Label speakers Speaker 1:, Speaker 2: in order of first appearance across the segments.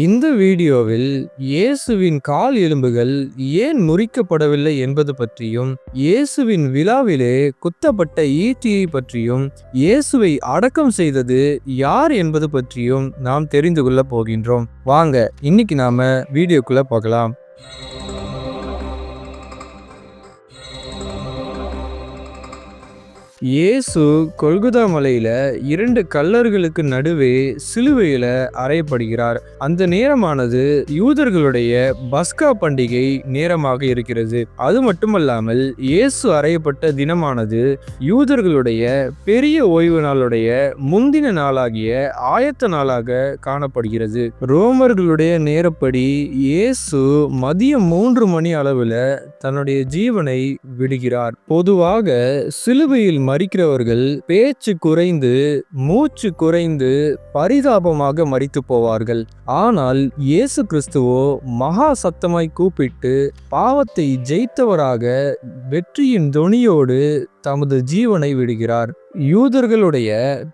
Speaker 1: இந்த வீடியோவில் இயேசுவின் கால் எலும்புகள் ஏன் முறிக்கப்படவில்லை என்பது பற்றியும் இயேசுவின் விழாவிலே குத்தப்பட்ட ஈட்டியை பற்றியும் இயேசுவை அடக்கம் செய்தது யார் என்பது பற்றியும் நாம் தெரிந்து கொள்ள போகின்றோம். வாங்க இன்னைக்கு நாம வீடியோக்குள்ள போகலாம். இயேசு கொல்குதா மலையில இரண்டு கல்லர்களுக்கு நடுவே சிலுவையில அறையப்படுகிறார். அந்த நேரமானது யூதர்களுடைய பஸ்கா பண்டிகை நேரமாக இருக்கிறது. அது மட்டுமல்லாமல் இயேசு அறையப்பட்ட தினமானது யூதர்களுடைய பெரிய ஓய்வு நாளுடைய முந்தின நாளாகிய ஆயத்த நாளாக காணப்படுகிறது. ரோமர்களுடைய நேரப்படி இயேசு மதியம் மூன்று மணி அளவில் தன்னுடைய ஜீவனை விடுகிறார். பொதுவாக சிலுவையில் மறிக்கிறவர்கள் பேச்சு குறைந்து மூச்சு குறைந்து பரிதாபமாக மறித்து போவார்கள். ஆனால் இயேசு கிறிஸ்துவோ மகா சத்தமாய் கூப்பிட்டு பாவத்தை ஜெயித்தவராக வெற்றியின் தொனியோடு தமது ஜீவனை விடுகிறார். யூதர்களுடைய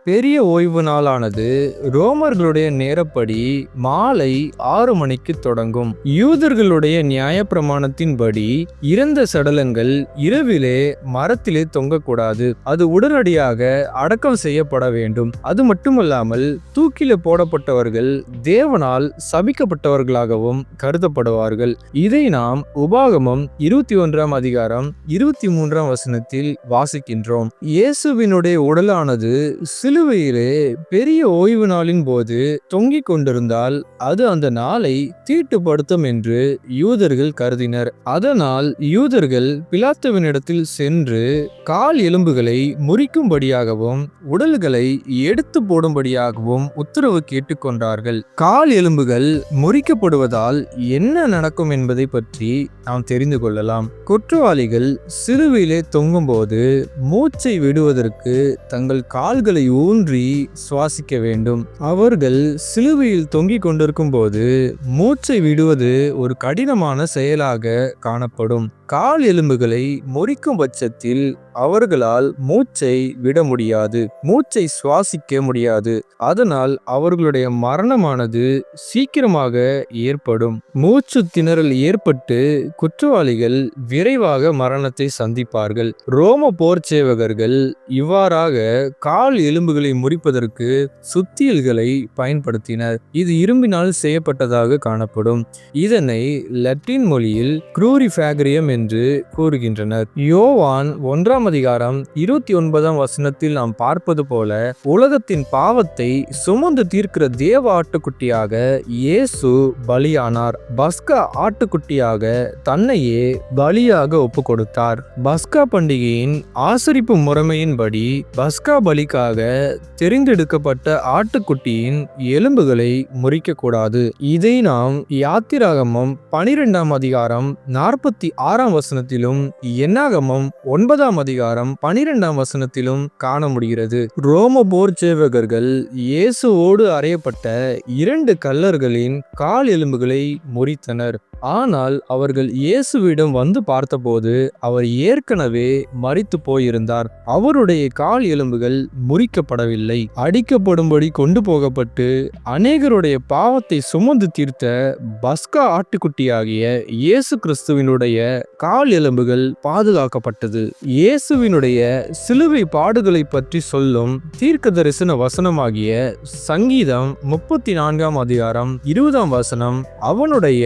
Speaker 1: பெரிய ஓய்வு நாளானது ரோமர்களுடைய நேரப்படி மாலை ஆறு மணிக்கு தொடங்கும். யூதர்களுடைய நியாயப்பிரமாணத்தின்படி இறந்த சடலங்கள் இரவிலே மரத்திலே தொங்கக்கூடாது. அது உடனடியாக அடக்கம் செய்யப்பட வேண்டும். அது மட்டுமல்லாமல் தூக்கில போடப்பட்டவர்கள் தேவனால் சபிக்கப்பட்டவர்களாகவும் கருதப்படுவார்கள். இதை நாம் உபாகமம் இருபத்தி ஒன்றாம் அதிகாரம் இருபத்தி மூன்றாம் வசனத்தில் வாசிக்கின்றோம். இயேசுவினுடைய உடலானது சிலுவையிலே பெரிய ஓய்வு நாளின் போது தொங்கிக் கொண்டிருந்தால் அது அந்த நாளை தீட்டுப்படுத்தும் என்று யூதர்கள் கருதினர். அதனால் யூதர்கள் பிலாத்துவினிடத்தில் சென்று கால் எலும்புகளை முறிக்கும்படியாகவும் உடல்களை எடுத்து போடும்படியாகவும் உத்தரவு கேட்டுக்கொண்டார்கள் கால் எலும்புகள் முறிக்கப்படுவதால் என்ன நடக்கும் என்பதை பற்றி நாம் தெரிந்து கொள்ளலாம். குற்றவாளிகள் சிலுவையிலே தொங்கும்போது மூச்சை விடுவதற்கு தங்கள் கால்களை ஊன்றி சுவாசிக்க வேண்டும். அவர்கள் சிலுவையில் தொங்கிக் கொண்டிருக்கும் போது மூச்சை விடுவது ஒரு கடினமான செயலாக காணப்படும். கால் எலும்புகளை முறிக்கும் பட்சத்தில் அவர்களால் மூச்சை விட முடியாது. மூச்சை சுவாசிக்க முடியாது. அதனால் அவர்களுடைய மரணமானது சீக்கிரமாக ஏற்படும். மூச்சு திணறல் ஏற்பட்டு குற்றவாளிகள் விரைவாக மரணத்தை சந்திப்பார்கள். ரோம போர் சேவகர்கள் இவ்வாறாக கால் எலும்புகளை முறிப்பதற்கு சுத்தியல்களை பயன்படுத்தினர். இது இரும்பினால் செய்யப்பட்டதாக காணப்படும். இதனை லட்டின் மொழியில் குரூரிஃபேக்ரியம் என்று கூறுகின்றனர். யோவான் ஒன்றாம் அதிகாரம் இருபத்தி ஒன்பதாம் வசனத்தில் நாம் பார்ப்பது போல உலகத்தின் பாவத்தை சுமந்து தீர்க்கிற தேவ ஆட்டுக்குட்டியாக இயேசு பலியானார். பஸ்கா ஆட்டுக்குட்டியாக தன்னையே பலியாக ஒப்பு கொடுத்தார் பஸ்கா பண்டிகையின் ஆசரிப்பு முறைமையின்படி பஸ்கா பலிக்காக தெரிந்தெடுக்கப்பட்ட ஆட்டுக்குட்டியின் எலும்புகளை முறிக்கக்கூடாது. இதை நாம் யாத்திராகமம் பனிரெண்டாம் அதிகாரம் நாற்பத்தி ஆறாம் வசனத்திலும் எண்ணாகமம் ஒன்பதாம் அதிகாரம் பனிரெண்டாம் வசனத்திலும் காண முடிகிறது. ரோம போர் சேவகர்கள் இயேசுவோடு அறையப்பட்ட இரண்டு கல்லர்களின் கால் எலும்புகளை முறித்தனர். ஆனால் அவர்கள் இயேசுவிடம் வந்து பார்த்தபோது அவர் ஏற்கனவே மறித்து போயிருந்தார். அவருடைய கால் எலும்புகள் முறிக்கப்படவில்லை. அடிக்கப்படும்படி கொண்டு போகப்பட்டு அநேகருடைய பாவத்தை சுமந்து தீர்த்த பஸ்கா ஆட்டுக்குட்டியாகிய இயேசு கிறிஸ்துவினுடைய கால் எலும்புகள் பாதுகாக்கப்பட்டது. இயேசுவினுடைய சிலுவை பாடுகளை பற்றி சொல்லும் தீர்க்க தரிசன வசனமாகிய சங்கீதம் முப்பத்தி நான்காம் அதிகாரம் இருபதாம் வசனம் அவனுடைய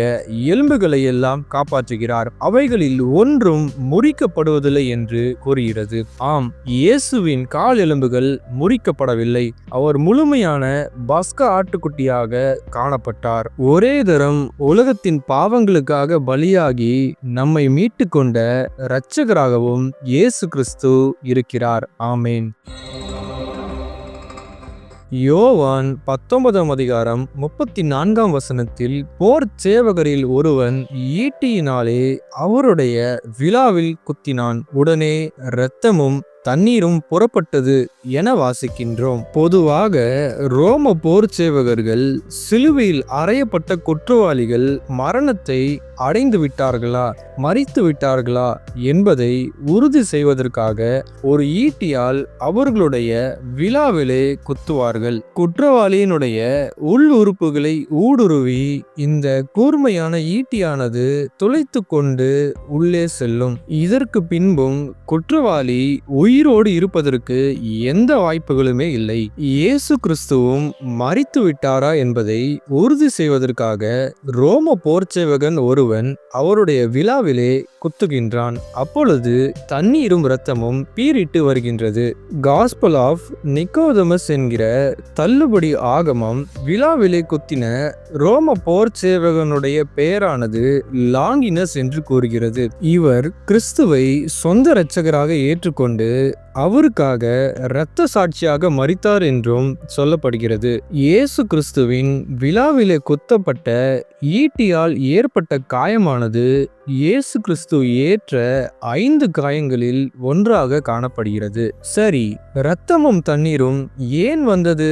Speaker 1: எலும்பு எலும்புகளை எல்லாம் காப்பாற்றுகிறார். அவைகளில் ஒன்றும் முறிக்கப்படுவதில்லை என்று கூறுகிறது. ஆம் இயேசுவின் கால் எலும்புகள் முறிக்கப்படவில்லை. அவர் முழுமையான பஸ்க ஆட்டுக்குட்டியாக காணப்பட்டார். ஒரே தரம் உலகத்தின் பாவங்களுக்காக பலியாகி நம்மை மீட்டு கொண்ட இரட்சகராகவும் இயேசு கிறிஸ்து இருக்கிறார். ஆமேன். யோவான் பத்தொன்பதாம் அதிகாரம் முப்பத்தி நான்காம் வசனத்தில் போர் சேவகரில் ஒருவன் ஈட்டியினாலே அவருடைய விழாவில் குத்தினான். உடனே இரத்தமும் தண்ணீரும் புறப்பட்டது என வாசிக்கின்றோம். பொதுவாக ரோம போர் சேவகர்கள் சிலுவையில் அறையப்பட்ட குற்றவாளிகள் மரணத்தை அடைந்து விட்டார்களா மறித்து விட்டார்களா என்பதை உறுதி செய்வதற்காக ஒரு ஈட்டியால் அவர்களுடைய விழாவிலே குத்துவார்கள். குற்றவாளியினுடைய உள் உறுப்புகளை ஊடுருவி இந்த கூர்மையான ஈட்டியானது துளைத்து கொண்டு உள்ளே செல்லும். இதற்கு பின்பும் குற்றவாளி உயிர் உயிரோடு இருப்பதற்கு எந்த வாய்ப்புகளுமே இல்லை. இயேசு கிறிஸ்துவும் மறித்து விட்டாரா என்பதை உறுதி செய்வதற்காக ரோம போர்ச்சேவகன் ஒருவன் அவருடைய விழாவிலே குத்துகின்றான். அப்பொழுது தண்ணீரும் இரத்தமும் பீரிட்டு வருகின்றது. காஸ்பல் ஆஃப் நிக்கோதமஸ் என்கிற தள்ளுபடி ஆகமம் விழாவிலே குத்தின ரோம போர்ச்சேவகனுடைய பெயரானது லாங்கினஸ் என்று கூறுகிறது. இவர் கிறிஸ்துவை சொந்த இரட்சகராக ஏற்றுக்கொண்டு அவருக்காக இரத்த சாட்சியாக மறித்தார் என்றும் சொல்லப்படுகிறது. இயேசு கிறிஸ்துவின் விழாவிலே குத்தப்பட்ட ஈட்டியால் ஏற்பட்ட காயமானது இயேசு கிறிஸ்து ஏற்ற ஐந்து காயங்களில் ஒன்றாக காணப்படுகிறது. சரி இரத்தமும் தண்ணீரும் ஏன் வந்தது?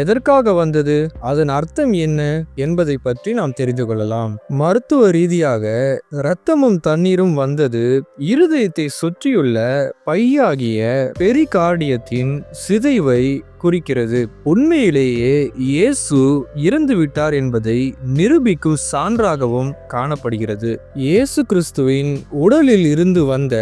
Speaker 1: எதற்காக வந்தது? அதன் அர்த்தம் என்ன என்பதை பற்றி நாம் தெரிந்து கொள்ளலாம். மருத்துவ ரீதியாக இரத்தமும் தண்ணீரும் வந்தது இருதயத்தை சுற்றியுள்ள பையாகி பையாகிய பெரிகார்டியத்தின் சிதைவை குறிக்கிறது. உண்மையிலேயே இயேசு இறந்து விட்டார் என்பதை நிரூபிக்கும் சான்றாகவும் காணப்படுகிறது. இயேசு கிறிஸ்துவின் உடலில் இருந்து வந்த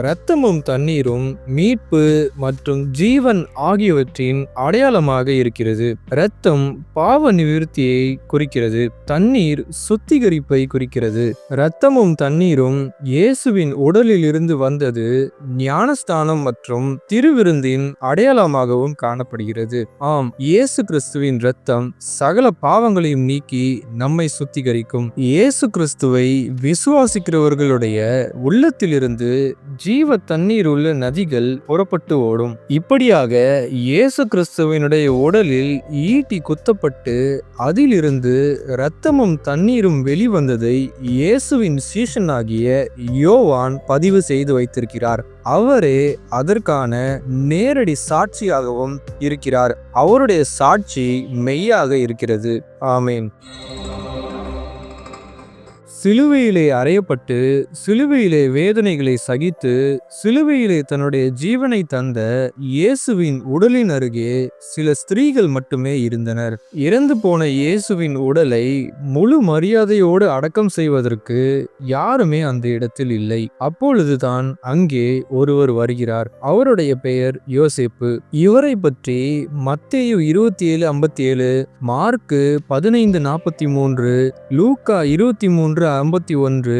Speaker 1: இரத்தமும் தண்ணீரும் மீட்பு மற்றும் ஜீவன் ஆகியவற்றின் அடையாளமாக இருக்கிறது. இரத்தம் பாவ நிவிருத்தியை குறிக்கிறது. தண்ணீர் சுத்திகரிப்பை குறிக்கிறது. இரத்தமும் தண்ணீரும் இயேசுவின் உடலில் இருந்து வந்தது ஞானஸ்தானம் மற்றும் திருவிருந்தின் அடையாளமாகவும் காணப்படுகிறது. சொல்லப்படுகிறது ஆம் இயேசு கிறிஸ்துவின் இரத்தம் சகல பாவங்களையும் நீக்கி நம்மை சுத்திகரிக்கும். இயேசு கிறிஸ்துவை விசுவாசிக்கிறவர்களுடைய உள்ளத்திலிருந்து ஜீவ தண்ணீர் உள்ள நதிகள் புறப்பட்டு ஓடும். இப்படியாக இயேசு கிறிஸ்துவனுடைய உடலில் ஈட்டி குத்தப்பட்டு அதிலிருந்து இரத்தமும் தண்ணீரும் வெளிவந்ததை இயேசுவின் சீஷனாகிய யோவான் பதிவு செய்து வைத்திருக்கிறார். அவரே அதற்கான நேரடி சாட்சியாகவும் இருக்கிறார். அவருடைய சாட்சி மெய்யாக இருக்கிறது. ஆமேன். சிலுவையிலே அறையப்பட்டு சிலுவையிலே வேதனைகளை சகித்து சிலுவையிலே தன்னுடைய ஜீவனை தந்த இயேசுவின் உடலின் அருகே சில ஸ்திரீகள் மட்டுமே இருந்தனர். இறந்து போன இயேசுவின் உடலை முழு மரியாதையோடு அடக்கம் செய்வதற்கு யாருமே அந்த இடத்தில் இல்லை. அப்பொழுதுதான் அங்கே ஒருவர் வருகிறார். அவருடைய பெயர் யோசேப்பு. இவரை பற்றி மத்தேயு இருபத்தி ஏழு ஐம்பத்தி ஏழு மார்க்கு பதினைந்து நாற்பத்தி மூன்று லூக்கா இருபத்தி மூன்று ஐம்பத்தி ஒன்று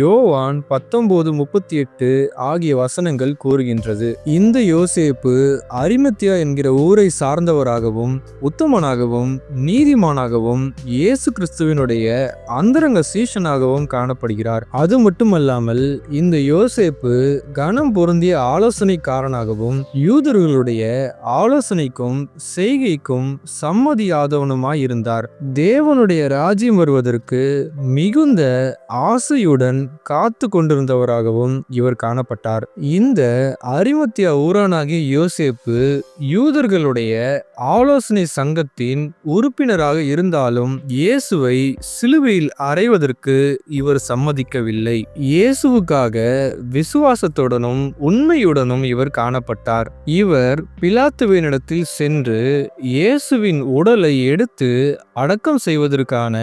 Speaker 1: யோவான் பத்தொன்பது முப்பத்தி எட்டு ஆகிய வசனங்கள் கூறுகின்றது. இந்த யோசேப்பு அரிமத்தியா என்கிற ஊரை சார்ந்தவராகவும் உத்தமனாகவும் நீதிமானாகவும் இயேசு கிறிஸ்துவினுடைய அந்தரங்க சீஷனாகவும் காணப்படுகிறார். அது மட்டுமல்லாமல் இந்த யோசேப்பு கனம் பொருந்திய ஆலோசனைக்காரனாகவும் யூதர்களுடைய ஆலோசனைக்கும் செய்கைக்கும் சம்மதியாதவனுமாய் இருந்தார் தேவனுடைய ராஜ்யம் வருவதற்கு மிகுந்த ஆசையுடன் காத்து கொண்டிருந்தவராகவும் இவர் காணப்பட்டார். இந்த அரிமத்திய ஊரானாகிய யோசேப்பு யூதர்களுடைய ஆலோசனை சங்கத்தின் உறுப்பினராக இருந்தாலும் இயேசுவை சிலுவையில் அறைவதற்கு இவர் சம்மதிக்கவில்லை. இயேசுவுக்காக விசுவாசத்துடனும் உண்மையுடனும் இவர் காணப்பட்டார். இவர் பிலாத்துவினிடத்தில் சென்று இயேசுவின் உடலை எடுத்து அடக்கம் செய்வதற்கான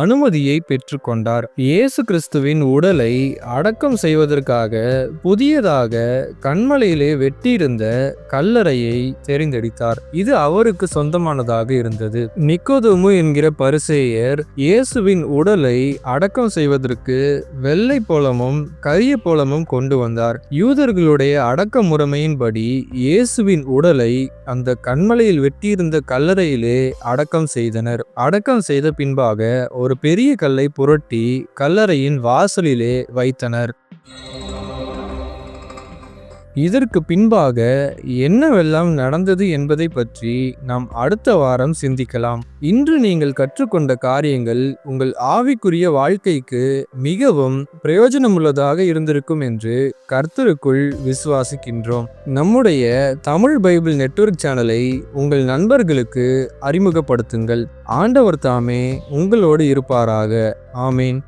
Speaker 1: அனுமதியை பெற்றுக்கொண்டார். இயேசு கிறிஸ்துவின் உடலை அடக்கம் செய்வதற்காக புதியதாக கண்மலையிலே வெட்டியிருந்த கல்லறையை தெரிந்தெடுத்தார். இது அவருக்கு சொந்தமானதாக இருந்தது. நிக்கோதுமு என்கிற பரிசேயர் இயேசுவின் உடலை அடக்கம் செய்வதற்கு வெள்ளை போலமும் கரிய போலமும் கொண்டு வந்தார். யூதர்களுடைய அடக்க முறைமையின்படி இயேசுவின் உடலை அந்த கண்மலையில் வெட்டியிருந்த கல்லறையிலே அடக்கம் செய்தனர். அடக்கம் செய்த பின்பாக ஒரு பெரிய கல்லை புரட்டி கல்லறையின் வாசலிலே வைத்தனர். இதற்கு பின்பாக என்னவெல்லாம் நடந்தது என்பதை பற்றி நாம் அடுத்த வாரம் சிந்திக்கலாம். இன்று நீங்கள் கற்றுக்கொண்ட காரியங்கள் உங்கள் ஆவிக்குரிய வாழ்க்கைக்கு மிகவும் பிரயோஜனமுள்ளதாக இருந்திருக்கும் என்று கர்த்தருக்குள் விசுவாசிக்கின்றோம். நம்முடைய தமிழ் பைபிள் நெட்வொர்க் சேனலை உங்கள் நண்பர்களுக்கு அறிமுகப்படுத்துங்கள். ஆண்டவர் தாமே உங்களோடு இருப்பாராக. ஆமீன்.